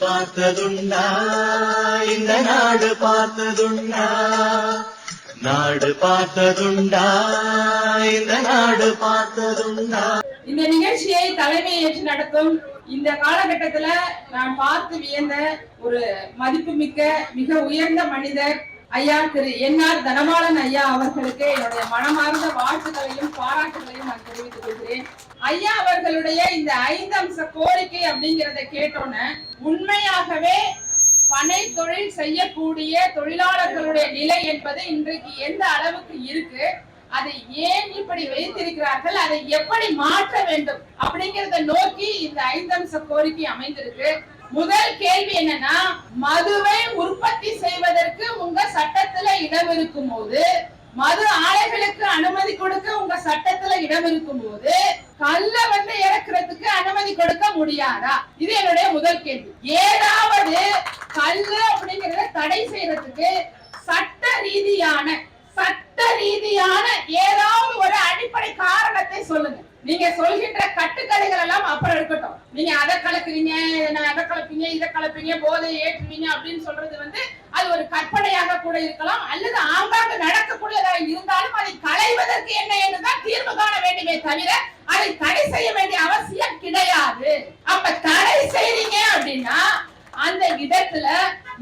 பார்த்ததுண்டா? இந்த நாடு பார்த்ததுண்டா? நாடு பார்த்ததுண்டா? இந்த நாடு பார்த்ததுண்டா? இந்த நிகழ்ச்சியை தலைமை ஏற்று நடத்தும் இந்த காலகட்டத்துல நான் பார்த்து வியந்த ஒரு மதிப்புமிக்க மிக உயர்ந்த மனிதர் ஐயா திரு என்ஆர் தனபாலன் ஐயா அவர்களுக்கு என்னுடைய மனமார்ந்த வாழ்த்துக்களையும் பாராட்டுகளையும் நான் தெரிவித்துக் கொள்கிறேன். ஐயா அவர்களுடைய இந்த ஐந்து அம்ச கோரிக்கை அப்படிங்கிறத கேட்டோன்னே உண்மையாகவே பனை தொழில் செய்யக்கூடிய தொழிலாளர்களுடைய நிலை என்பது இன்றைக்கு எந்த அளவுக்கு இருக்கு? அதை ஏன் இப்படி வைத்திருக்கிறார்கள்? அதை எப்படி மாற்ற வேண்டும்? அப்படிங்கறத நோக்கி இந்த ஐந்தம்ச கோரிக்கை அமைந்திருக்கு. முதல் கேள்வி என்னன்னா மதுவை உற்பத்தி செய்வதற்கு உங்க சட்டத்துல இடம் இருக்கும் போது மது ஆலைகளுக்கு அனுமதி கொடுக்க உங்க சட்டத்துல இடம் இருக்கும் போது கல்ல வந்து இறக்குறதுக்கு அனுமதி கொடுக்க முடியாதா? இது என்னுடைய முதல் கேள்வி. ஏதாவது கல்லு அப்படிங்கறத தடை செய்யறதுக்கு சட்ட ரீதியான சட்ட ரீதியான ஏதாவது அடிப்படை காரணத்தை சொல்லுங்க. நீங்க சொல்கின்ற கட்டுக்கதைகள் எல்லாம் அப்புறம் இருக்கட்டும். நீங்க அதை கலக்குறீங்க இதை அதை கலப்பீங்க இதை கலப்பீங்க போதை ஏற்றுவீங்க அப்படின்னு சொல்றது வந்து அது ஒரு கற்பனையாக கூட இருக்கலாம். அல்லது ஆங்காங்கு நடக்கக்கூடியதாக இருந்தாலும் அதை களைவதற்கு என்ன என்றுதான் தீர்வு காண வேண்டுமே தவிர அதை தடை செய்ய வேண்டிய அவசியம் கிடையாது. அப்ப தடை செய்றீங்க அப்படின்னா அந்த இடத்துல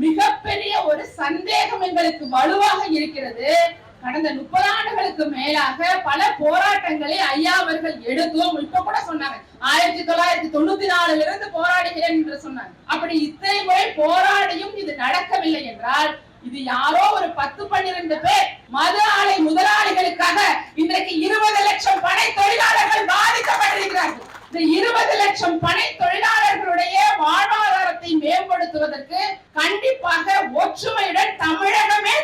மிகப்பெரிய ஒரு சந்தேகம் எங்களுக்கு வலுவாக இருக்கிறது. கடந்த முப்பது ஆண்டுகளுக்கு மேலாக பல போராட்டங்களை ஐயா அவர்கள் எடுத்தோம். இப்ப கூட சொன்னாங்க ஆயிரத்தி தொள்ளாயிரத்தி தொண்ணூத்தி நாலுல இருந்து போராடுகிறேன் என்று சொன்னாங்க. அப்படி இத்தனை முறை போராடியும் இது நடக்கவில்லை என்றால் இது யாரோ ஒரு பத்து பன்னிரண்டு பேர் மது ஆலை முதலாளிகளுக்காக இன்றைக்கு இருபது லட்சம் பனை தொழிலாளர்கள் பாதிக்கப்பட்டிருக்கிறார்கள். இந்த இருபது லட்சம் பனை தொழிலாளர்களுடைய வாழ்வாதாரத்தை மேம்படுத்துவதற்கு கண்டிப்பாக ஒற்றுமையுடன் தமிழ்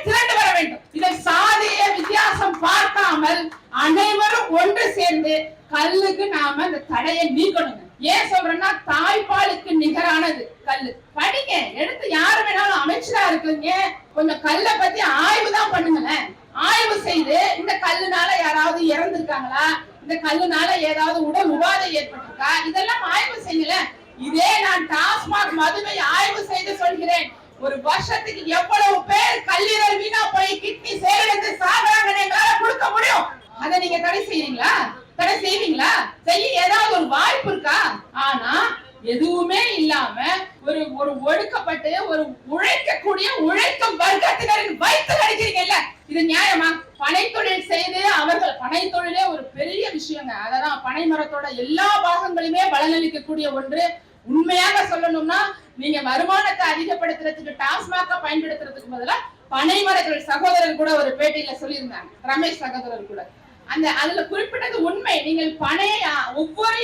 திரண்டு வர வேண்டும் இதை சாதிய வித்தியாசம் பார்க்காமல் அனைவரும் ஒன்று சேர்ந்து கல்லுக்கு நாம இந்த தடையை நீக்கணுங்க ஏன் சொல்றேன்னா தாய்ப்பாலுக்கு நிகரானது கல்லு. படிங்க எடுத்து யாரு வேணாலும் அமைச்சரா இருக்குங்க. கொஞ்சம் கல்லை பத்தி ஆய்வு தான் பண்ணுங்களேன். ஆய்வு செய்து இந்த கல்லுனால யாராவது இறந்திருக்காங்களா? இந்த கல்லுனால ஏதாவது உடல் உபாதை ஏற்பட்டிருக்கா? இதெல்லாம் ஆய்வு செய்யல இதே நான் டாஸ்மாக் மதுவை ஆய்வு செய்து சொல்கிறேன். ஒரு வருஷத்துக்கு எவ்வளவு பேர் கல்லீரல் வீணா போய் கிட்னி செயலிழந்து சாகுறாங்கன்னு எங்களால கொடுக்க முடியும். அதை நீங்க தடை செய்யறீங்களா தடை செய்வீங்களா? செய்ய ஏதாவது ஒரு வாய்ப்பு இருக்கா? ஆனா எதுவுமே இல்லாம ஒரு ஒரு ஒடுக்கப்பட்டு ஒரு உழைக்கக்கூடிய உழைக்கும் வர்க்கத்தினரின் வயிற்று அடிக்கிறீங்கல்ல இது நியாயமா? பனைத்தொழில் செய்து அவர்கள் பனைத்தொழிலே ஒரு பெரிய விஷயங்க. அததான் பனை மரத்தோட எல்லா பாகங்களுமே பலனளிக்கக்கூடிய ஒன்று. உண்மையாக சொல்லணும்னா நீங்க வருமானத்தை அதிகப்படுத்துறதுக்கு டாஸ்மாக பயன்படுத்துறதுக்கு பதிலா பனை மரங்கள் சகோதரர் கூட ஒரு பேட்டியில சொல்லியிருந்தாங்க. ரமேஷ் சகோதரர் கூட. அந்த அதுல குறிப்பிட்டது உண்மை. நீங்கள் பனைய ஒவ்வொரு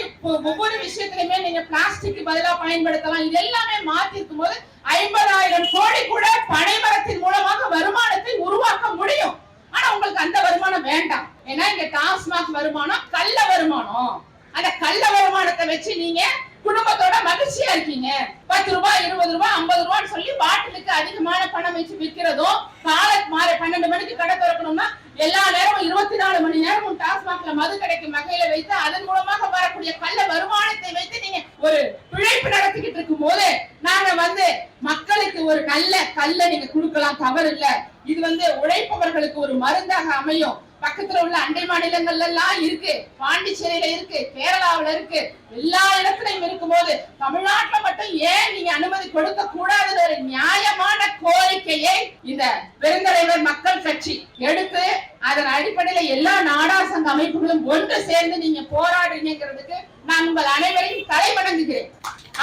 ஒவ்வொரு விஷயத்திலுமே நீங்க பிளாஸ்டிக் பதிலா பயன்படுத்தலாம். இது எல்லாமே மாத்திருக்கும் போது ஐம்பதாயிரம் கோடி கூட பனை மரத்தின் மூலமாக வருமானத்தை உருவாக்க முடியும். ஆனா உங்களுக்கு அந்த வருமானம் வேண்டாம். ஏன்னா இங்க டாஸ்மாக் வருமானம் கள்ள வருமானம். அந்த கள்ள வருமானத்தை வச்சு நீங்க குடும்பத்தோட மகிழ்ச்சியா இருக்கீங்க. பத்து ரூபாய் இருபது ரூபாய் ஐம்பது ரூபான்னு சொல்லி பாட்டிலுக்கு அதிகமான பணம் வச்சு விற்கிறதும் காலை மாற பன்னெண்டு மணிக்கு கடை திறக்கணும்னா எல்லா நேரமும் இருபத்தி நாலு மணி நேரமும் டாஸ்மாக்ல மது கிடைக்கும் வகையில வைத்து அதன் மூலமாக வரக்கூடிய கள்ள வருமானத்தை வைத்து நீங்க ஒரு பிழைப்பு நடத்திக்கிட்டு இருக்கும் போது நாங்க வந்து மக்களுக்கு ஒரு நல்ல கல்ல நீங்க கொடுக்கலாம். தவறு இல்ல. இது வந்து உழைப்பவர்களுக்கு ஒரு மருந்தாக அமையும். பக்கத்துல உள்ள அண்டை மாநிலங்கள்ல எல்லாம் இருக்கு. பாண்டிச்சேரியில இருக்கு. கேரளாவில இருக்கு. எல்லா இடத்துலயும் இருக்கும்போது தமிழ்நாட்டுல மட்டும் ஏன் நீங்க அனுமதி கொடுக்க கூடாதுன்னு ஒரு நியாயமான கோரிக்கையை இந்த பெருந்தலைவர் மக்கள் கட்சி எடுத்து அதன் அடிப்படையில எல்லா நாடார் சங்க அமைப்புகளும் ஒன்று சேர்ந்து நீங்க போராடுறீங்கிறதுக்கு நான் உங்கள் அனைவரையும் தலை வணங்குகிறேன்.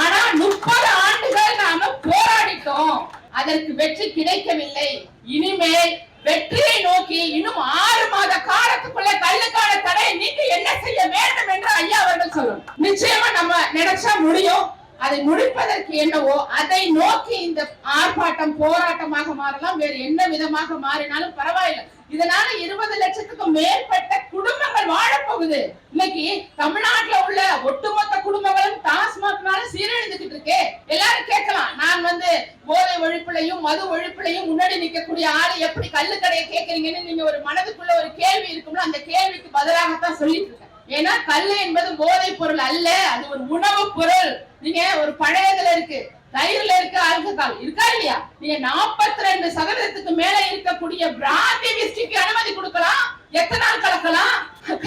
ஆனா முப்பது ஆண்டுகள் நாம போராடிட்டோம். அதற்கு வெற்றி கிடைக்கவில்லை. இனிமேல் வெற்றியை நோக்கி இன்னும் ஆறு மாத காலத்துக்குள்ள கல்லுக்கான தடை நீங்க என்ன செய்ய வேண்டும் என்று ஐயா அவர்கள் சொல்லணும். நிச்சயமா நம்ம நினைச்சா முடியும். அதை முடிப்பதற்கு என்னவோ அதை நோக்கி இந்த ஆர்ப்பாட்டம் போராட்டமாக மாறலாம். வேறு என்ன விதமாக மாறினாலும் பரவாயில்லை. இதனால இருபது லட்சத்துக்கும் மேற்பட்ட குடும்பங்கள் வாழப்போகுது இன்னைக்கு தமிழ்நாட்டுல உள்ள ஒட்டுமொத்த குடும்பங்களும் டாஸ்மாக்னால சீரழிந்துகிட்டு இருக்கு. எல்லாரும் கேட்கலாம். நான் வந்து போதை ஒழிப்புலையும் மது ஒழிப்புலையும் முன்னாடி நிக்கக்கூடிய ஆளு எப்படி கல்லு கடையை கேட்கறீங்கன்னு நீங்க ஒரு மனதுக்குள்ள ஒரு கேள்வி இருக்கும்ல அந்த கேள்விக்கு பதிலாகத்தான் சொல்லிட்டு இருக்கேன். ஏன்னா கல்லு என்பது போதை பொருள் அல்ல அது ஒரு உணவு பொருள். நீங்க ஒரு பழையதுல இருக்கு. தயிர்ல இருக்க ஆல்கஹால் இருக்கா இல்லையா? நீங்க 42% ரெண்டு சதவீதத்துக்கு மேல இருக்கக்கூடிய பிராந்தி விஸ்கிக்கு அனுமதி கொடுக்கலாம். எத்தனை நாள் கலக்கலாம்?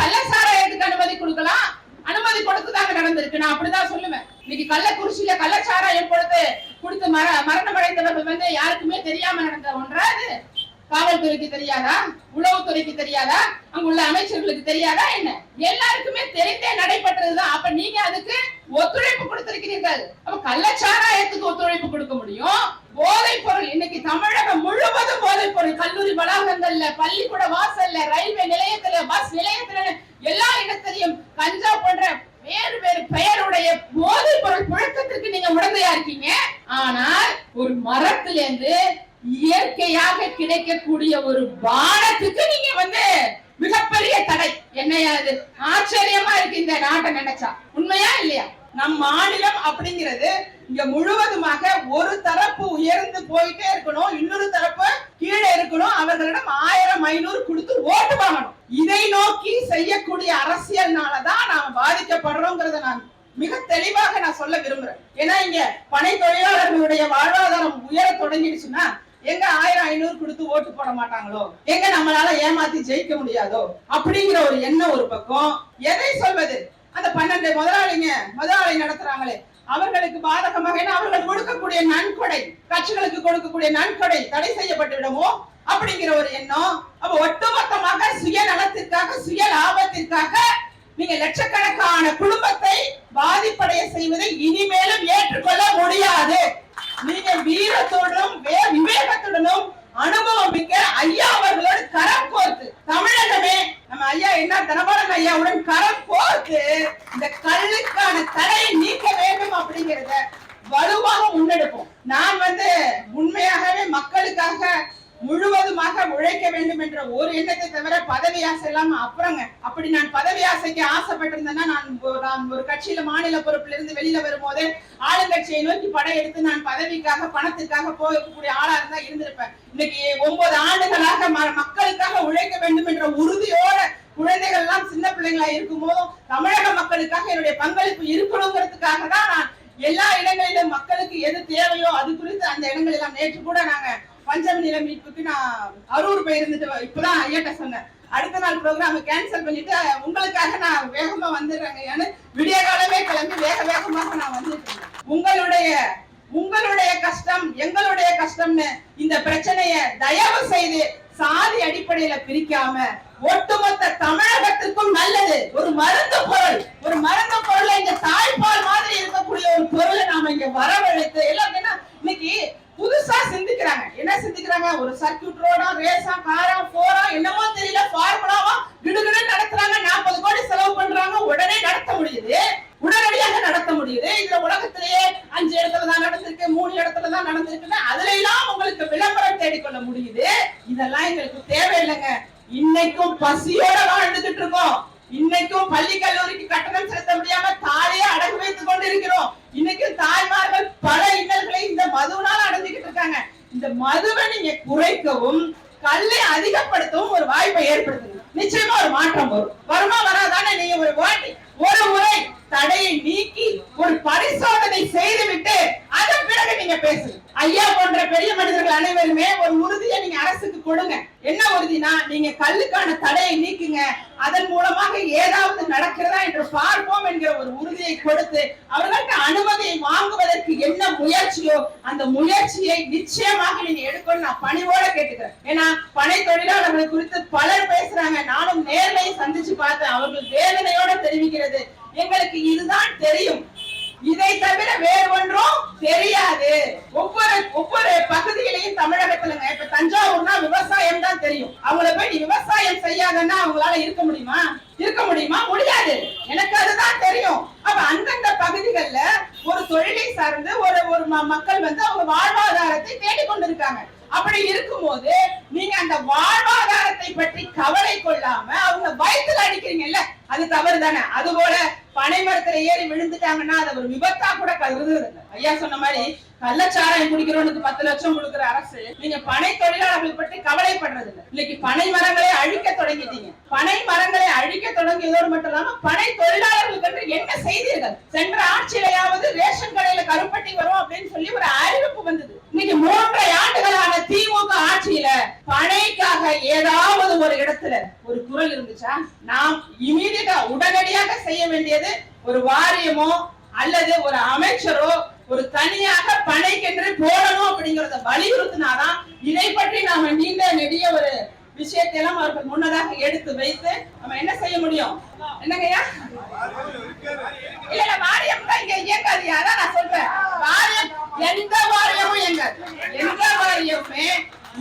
கள்ளச்சாராயத்துக்கு அனுமதி கொடுக்கலாம். அனுமதி கொடுத்துதாங்க நடந்திருக்கு. நான் அப்படிதான் சொல்லுவேன். இன்னைக்கு கள்ளக்குறிச்சியில கள்ளச்சாராயம் கொடுத்து கொடுத்து மர மரணம் அடைந்தவர்கள் வந்து யாருக்குமே தெரியாம நடந்த ஒன்றா அது காவல்துறைக்கு தெரியாதா? உளவுத்துறைக்கு தெரியாதா? அங்குள்ள அமைச்சர்களுக்கு தெரியாதா? என்ன? எல்லாருக்குமே தெரிந்தே நடைபெற்றதுதான். அப்ப நீங்க அதுக்கு ஒத்துழைப்பு கொடுத்திருக்கிறீர்கள். அப்ப கள்ளச்சாராயத்துக்கு ஒத்துழைப்பு கொடுக்க முடியும். போதைப் பொருள் இன்னைக்கு தமிழகம் முழுவதும் போதைப் பொருள். கல்லூரி வளாகங்கள்ல பள்ளிக்கூட வாசல்ல ரயில்வே நிலையத்துல பஸ் நிலையத்துல எல்லா இடத்திலையும் கஞ்சா போன்ற வேறு வேறு பெயருடைய போதைப் பொருள் புழக்கத்திற்கு நீங்க உடந்தையா இருக்கீங்க. ஆனால் ஒரு மரத்திலேருந்து இயற்கையாக கிடைக்கக்கூடிய ஒரு பானத்துக்கு நீங்க வந்து மிகப்பெரிய தடை. என்னையா இது? ஆச்சரியமா இருக்கு இந்த நாட்டை நினைச்சா. உண்மையா இல்லையா? நம் மாநிலம் அப்படிங்கிறது இங்க முழுவதுமாக ஒரு தரப்பு உயர்ந்து போயிட்டே இருக்கணும் இன்னொரு தரப்பு கீழே இருக்கணும் அவர்களிடம் ஆயிரம் ஐநூறு கொடுத்து ஓட்டு வாங்கணும். இதை நோக்கி செய்யக்கூடிய அரசியல்னாலதான் நாம பாதிக்கப்படுறோங்கிறத நான் மிக தெளிவாக நான் சொல்ல விரும்புறேன். ஏன்னா இங்க பனை தொழிலாளர்களுடைய வாழ்வாதாரம் உயர தொடங்கிடுச்சுன்னா எங்க ஆயிரம் ஐநூறு கொடுத்து ஓட்டு போட மாட்டாங்களோ? எங்க நம்மளால ஏமாத்தி ஜெயிக்க முடியாதோ? அப்படிங்கிற ஒரு எண்ணம் ஒரு பக்கம். எதை சொல்வது? அந்த பன்னெண்டு முதலாளிங்க முதலாளி நடத்துறாங்களே. அவர்களுக்கு பாதகமாக ஏன்னா அவர்கள் கொடுக்கக்கூடிய நன்கொடை கட்சிகளுக்கு கொடுக்கக்கூடிய நன்கொடை தடை செய்யப்பட்டு விடுமோ? அப்படிங்கிற ஒரு எண்ணம். அப்ப ஒட்டுமொத்தமாக சுயநலத்திற்காக சுய லாபத்திற்காக நீங்க லட்சக்கணக்கான குடும்பத்தை பாதிப்படைய செய்வதை இனிமேலும் ஏற்றுக்கொள்ள முடியாது. மிக்க வீரத்துடனும் வே- விவேகத்துடனும் அனுபவம் மிக்க ஐயா அவர்களோடு கரம் கோர்த்து தமிழகமே நம்ம ஐயா என்ன தனபாலன் ஐயாவுடன் கரம் கோர்த்து இந்த கல்லுக்கான தடையை நீக்க வேண்டும் அப்படிங்கிறத வலுவாக முன்னெடுப்போம். நான் வந்து உண்மையாகவே மக்களுக்காக முழுவதுமாக உழைக்க வேண்டும் என்ற ஒரு எண்ணத்தை தவிர பதவி ஆசை இல்லாம அப்புறங்க. அப்படி நான் பதவி ஆசைக்கு ஆசைப்பட்டிருந்தேன்னா நான் ஒரு- நான் ஒரு கட்சியில மாநில பொறுப்புல இருந்து வெளியில வரும்போது ஆளுங்கட்சியை நோக்கி படையெடுத்து நான் பதவிக்காக பணத்துக்காக போகக்கூடிய ஆளா இருந்தா இருந்திருப்பேன். இன்னைக்கு ஒன்பது ஆண்டுகளாக ம- மக்களுக்காக உழைக்க வேண்டும் என்ற உறுதியோட குழந்தைகள் எல்லாம் சின்ன பிள்ளைங்களா இருக்கும் போதும் தமிழக மக்களுக்காக என்னுடைய பங்களிப்பு இருக்கணுங்கிறதுக்காக தான் நான் எல்லா இடங்களிலும் மக்களுக்கு எது தேவையோ அது குறித்து அந்த இடங்கள் எல்லாம் நேற்று கூட நாங்க பஞ்சமி நில மீட்புக்கு நான் அரூர் போயிருந்துட்டு இப்பதான் ஐயாட்ட சொன்னேன். அடுத்த நாள் ப்ரோக்ராம் கேன்சல் பண்ணிட்டு உங்களுக்காக நான் வேகமா வந்துடுறேங்க ஏன்னு விடிய காலமே கிளம்பி வேக வேகமாக நான் வந்துட்டு உங்களுடைய உங்களுடைய கஷ்டம் எங்களுடைய கஷ்டம்னு இந்த பிரச்சனைய தயவு செய்து சாதி அடிப்படையில பிரிக்காம ஒட்டுமொத்த தமிழகத்திற்கும் நல்லது. ஒரு மருந்து பொருள் ஒரு மருந்து பொருளை இங்க தாய்ப்பால் மாதிரி இருக்கக்கூடிய ஒரு பொருளை நாம இங்க வரவழைத்து எல்லாம் இன்னைக்கு புதுசா சிந்திக்கிறாங்க. என்ன சிந்திக்கிறாங்க? ஒரு சர்க்கியூட் ரோடா ரேஸா காரா போரா என்னமோ தெரியல ஃபார்முலாவா கிடுகிடு நடத்துறாங்க. நாற்பது கோடி செலவு பண்றாங்க. உடனே நடத்த முடியுது. உடனடியாக நடத்த முடியுது. இதுல உலகத்திலேயே அஞ்சு இடத்துல தான் நடந்திருக்கு மூணு இடத்துல தான் நடந்திருக்குன்னு அதுல எல்லாம் உங்களுக்கு விளம்பரம் தேடிக்கொள்ள முடியுது. இதெல்லாம் எங்களுக்கு தேவையில்லைங்க. இன்னைக்கும் பசியோட வாழ்ந்துகிட்டு இருக்கோம். இன்னைக்கும் பள்ளி கல்லூரிக்கு கட்டணம் செலுத்த முடியாம தாயே அடகு வைத்துக் கொண்டு இருக்கிறோம் இன்னைக்கும் தாய்மார்கள் பல இன்னல்களை இந்த மதுவினால் அடைஞ்சுக்கிட்டு இருக்காங்க. இந்த மதுவை நீங்க குறைக்கவும் கல்லை அதிகப்படுத்தவும் ஒரு வாய்ப்பை ஏற்படுத்துங்க. நிச்சயமா ஒரு மாற்றம் வரும். வருமா வராதானே நீங்க ஒரு வாட்டி ஒரு முறை தடையை நீக்கி ஒரு பரிசோதனை செய்துவிட்டு அதன் பிறகு நீங்க பேசுங்க. ஐயா போன்ற பெரிய மனிதர்கள் அனைவருமே ஒரு உறுதியை நீங்க அரசுக்கு கொடுங்க. என்ன உறுதினா நீங்க கல்லுக்கான தடையை நீக்குங்க. அதன் மூலமாக ஏதாவது நடக்கிறதா என்று பார்ப்போம் என்கிற ஒரு உறுதியை கொடுத்து அவர்கள்ட்ட அனுமதியை வாங்குவதற்கு என்ன முயற்சியோ அந்த முயற்சியை நிச்சயமாக நீங்க எடுக்கணும் நான் பணிவோட கேட்டுக்கிறேன். ஏன்னா பனை தொழிலாளர்கள் குறித்து பலர் பேசுறாங்க. நானும் நேர்மையை சந்திச்சு பார்த்தேன். அவர்கள் வேதனையோட தெரிவிக்கிறது. எங்களுக்கு இதுதான் தெரியும். இதை தவிர வேறு ஒன்றும் தெரியாது. ஒவ்வொரு ஒவ்வொரு பகுதியிலையும் தமிழகத்துலங்க இப்ப தஞ்சாவூர்னா விவசாயம் தான் தெரியும். அவங்கள போய் நீ விவசாயம் செய்யாதன்னா அவங்களால இருக்க முடியுமா? இருக்க முடியுமா? முடியாது. எனக்கு அதுதான் தெரியும். அப்ப அந்தந்த பகுதிகளில் ஒரு தொழிலை சார்ந்து ஒரு ஒரு மக்கள் வந்து அவங்க வாழ்வாதாரத்தை தேடிக்கொண்டிருக்காங்க அப்படி இருக்கும்போது நீங்க அந்த வாழ்வாதாரத்தை பற்றி கவலை கொள்ளாம அவங்க வயித்துல அடிக்கிறீங்கல்ல? அது தவறு தானே அது போல பனை மரத்துல ஏறி விழுந்துட்டாங்கன்னா அதை ஒரு விபத்தா கூட கருதுறது ஐயா சொன்ன மாதிரி கள்ளச்சாராயம் குடிக்கிறவனுக்கு பத்து லட்சம் கொடுக்குற அரசு நீங்க பனை தொழிலாளர்கள் பற்றி கவலைப்படுறது இல்லை. இன்னைக்கு பனை மரங்களை அழிக்க தொடங்கிட்டீங்க. பனை மரங்களை அழிக்க தொடங்கியதோடு மட்டும் இல்லாம பனை தொழிலாளர்களுக்கு என்று என்ன செய்தீர்கள்? சென்ற ஆட்சியிலையாவது ரேஷன் கடையில கருப்பட்டி வரும் அப்படின்னு சொல்லி ஒரு அறிவிப்பு வந்தது. இன்னைக்கு மூன்றரை ஆண்டுகளான திமுக ஆட்சியில பனைக்காக ஏதாவது ஒரு இடத்துல ஒரு குரல் இருந்துச்சா? நாம் இமீடியட்டா உடனடியாக செய்ய வேண்டியது ஒரு வாரியமோ அல்லது ஒரு அமைச்சரோ ஒரு தனியாக பனைக்கென்று போடணும் அப்படிங்கறத வலியுறுத்தினாதான் இதை பற்றி நாம நீண்ட நெடிய ஒரு விஷயத்தை எல்லாம் அவர்கள் முன்னதாக எடுத்து வைத்து நம்ம என்ன செய்ய முடியும்? என்னங்கய்யா? இல்ல இல்ல வாரியம் தான் இங்க இயங்காது. அதான் நான் சொல்றேன் வாரியம் எந்த வாரியமும் இயங்காது எந்த வாரியமுமே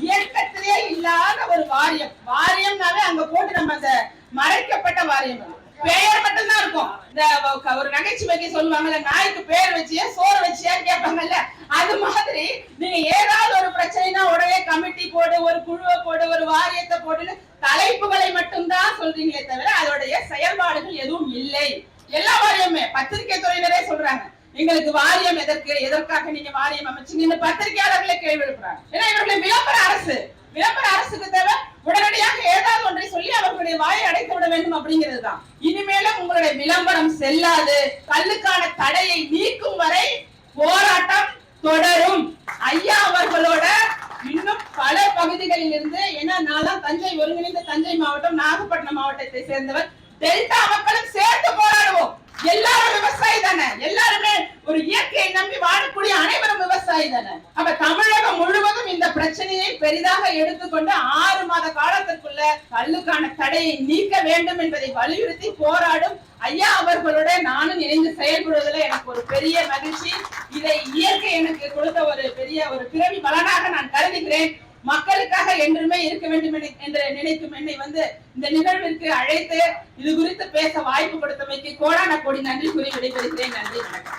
இயக்கத்திலே இல்லாத ஒரு வாரியம் வாரியம்னாவே அங்க போட்டு நம்ம அந்த மறைக்கப்பட்ட வாரியம் அது. பெயர் மட்டும்தான் இருக்கும் இந்த வ- ஒரு நகைச்சுவைக்கு சொல்லுவாங்கல்ல நாய்க்கு பேர் வச்சியா சோறு வச்சியா கேட்பாங்கல்ல அது மாதிரி நீங்க ஏதாவது ஒரு பிரச்சனைனா உடனே கமிட்டி போடு ஒரு குழுவை போடு ஒரு வாரியத்தை போடுன்னு தலைப்புகளை மட்டும்தான் சொல்றீங்களே தவிர அதோடைய செயல்பாடுகள் எதுவும் இல்லை. எல்லா வாரியமுமே பத்திரிகை துறையினரே சொல்றாங்க. எங்களுக்கு வாரியம் எதற்கு எதற்காக நீங்க வாரியம் அமைச்சீங்கன்னு பத்திரிகையாளர்களே கேள்வி எழுப்புறாங்க ஏன்னா இவர்களை விளம்பர அரசு. விளம்பர அரசுக்கு தேவை. உடனடியாக ஏதாவது ஒன்றை சொல்லி அவர்களுடைய வாயை அடைத்து விட வேண்டும் அப்படிங்கிறது தான் இனிமேலும் உங்களுடைய விளம்பரம் செல்லாது. கல்லுக்கான தடையை நீக்கும் வரை போராட்டம் தொடரும். ஐயா அவர்களோட இன்னும் பல பகுதிகளில் இருந்து ஏன்னா நான் தான் தஞ்சை ஒருங்கிணைந்த தஞ்சை மாவட்டம் நாகப்பட்டினம் மாவட்டத்தை சேர்ந்தவர். டெல்டா மக்களும் சேர்ந்து போராடுவோம். எல்லாரும் விவசாயி தானே? எல்லாருமே ஒரு இயற்கையை நம்பி வாழக்கூடிய அனைவரும் விவசாயி தானே? அப்ப தமிழகம் முழுவதும் இந்த பிரச்சனையை பெரிதாக எடுத்துக்கொண்டு ஆறு மாத காலத்திற்குள்ள கல்லுக்கான தடையை நீக்க வேண்டும் என்பதை வலியுறுத்தி போராடும் ஐயா அவர்களோட நானும் இணைந்து செயல்படுவதில் எனக்கு ஒரு பெரிய மகிழ்ச்சி. இதை இயற்கை எனக்கு கொடுத்த ஒரு பெரிய ஒரு பிறவி பலனாக நான் கருதுகிறேன். மக்களுக்காக என்றுமே இருக்க வேண்டும் என்று நினைக்கும் என்னை வந்து இந்த நிகழ்விற்கு அழைத்து இது குறித்து பேச வாய்ப்பு கொடுத்தமைக்கு கோடான கோடி நன்றி கூறி விடைபெறுகிறேன். நன்றி வணக்கம்.